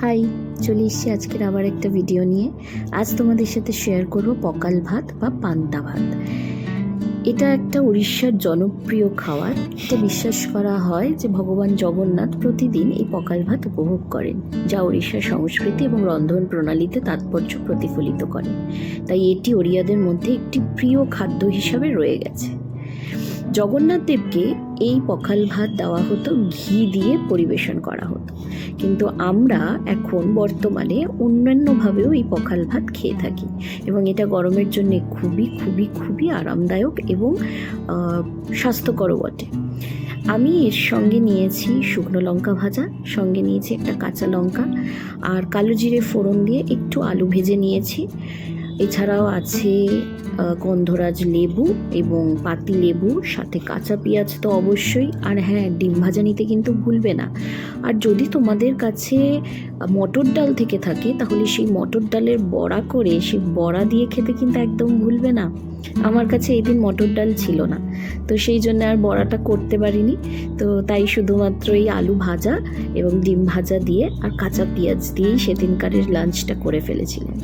High, চলে এসছি আজকের আবার একটা ভিডিও নিয়ে। আজ তোমাদের সাথে শেয়ার করব পকাল ভাত বা পান্তা ভাত। এটা একটা উড়িষ্যার জনপ্রিয় খাবার এটা বিশ্বাস করা হয় যে ভগবান জগন্নাথ প্রতিদিন এই পকাল ভাত উপভোগ করেন, যা উড়িষ্যার সংস্কৃতি এবং রন্ধন প্রণালীতে তাৎপর্য প্রতিফলিত করে। তাই এটি ওড়িয়াদের মধ্যে একটি প্রিয় খাদ্য হিসাবে রয়ে গেছে। জগন্নাথ দেবকে এই পখাল ভাত দেওয়া হতো, ঘি দিয়ে পরিবেশন করা হতো। কিন্তু আমরা এখন বর্তমানে অন্যান্যভাবেও এই পখাল ভাত খেয়ে থাকি এবং এটা গরমের জন্য খুবই খুবই খুবই আরামদায়ক এবং স্বাস্থ্যকরও বটে। আমি এর সঙ্গে নিয়েছি শুকনো লঙ্কা ভাজা, সঙ্গে নিয়েছি একটা কাঁচা লঙ্কা, আর কালো জিরে ফোড়ন দিয়ে একটু আলু ভেজে নিয়েছি। এছাড়াও আছে গন্ধরাজ লেবু এবং পাতি লেবু, সাথে কাঁচা পেঁয়াজ তো অবশ্যই। আর হ্যাঁ ডিম ভাজা নিতে কিন্তু ভুলবে না। আর যদি তোমাদের কাছে মটর ডাল থেকে থাকে, তাহলে সেই মটর ডালের বড়া করে, সেই বড়া দিয়ে খেতে কিন্তু একদম ভুলবে না। আমার কাছে এই দিন মটর ডাল ছিল না। তো সেই জন্য আর বড়াটা করতে পারিনি। তো তাই শুধুমাত্র এই আলু ভাজা এবং ডিম ভাজা দিয়ে আর কাঁচা পেঁয়াজ দিয়েই সেদিনকারের লাঞ্চটা করে ফেলেছিলাম।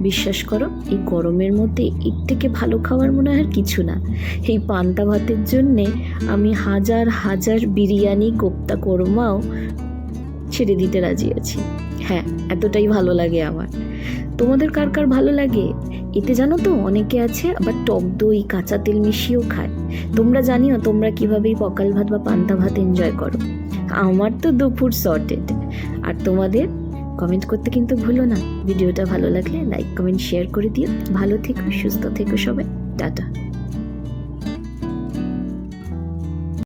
বিশ্বাস করো এই গরমের মধ্যে এর থেকে ভালো খাবার মনে হয় আর কিছু না। এই পান্তা ভাতের জন্যে আমি হাজার হাজার বিরিয়ানি কোপ্তা কোরমাও ছেড়ে দিতে রাজি আছি। হ্যাঁ এতটাই ভালো লাগে আমার। তোমাদের কার কার ভালো লাগে? এতে জানো তো অনেকে আছে, আবার টক দই, কাঁচা তেল মিশিয়েও খায়। তোমরা জানিও তোমরা কীভাবে পকাল ভাত বা পান্তা ভাত এনজয় করো। আমার তো দুপুর সর্টেড আর তোমাদের? কমেন্ট করতে কিন্তু ভুলো না। ভিডিওটা ভালো লাগলে লাইক কমেন্ট শেয়ার করে দিও। ভালো থেকো, সুস্থ থেকো সবাই। টাটা।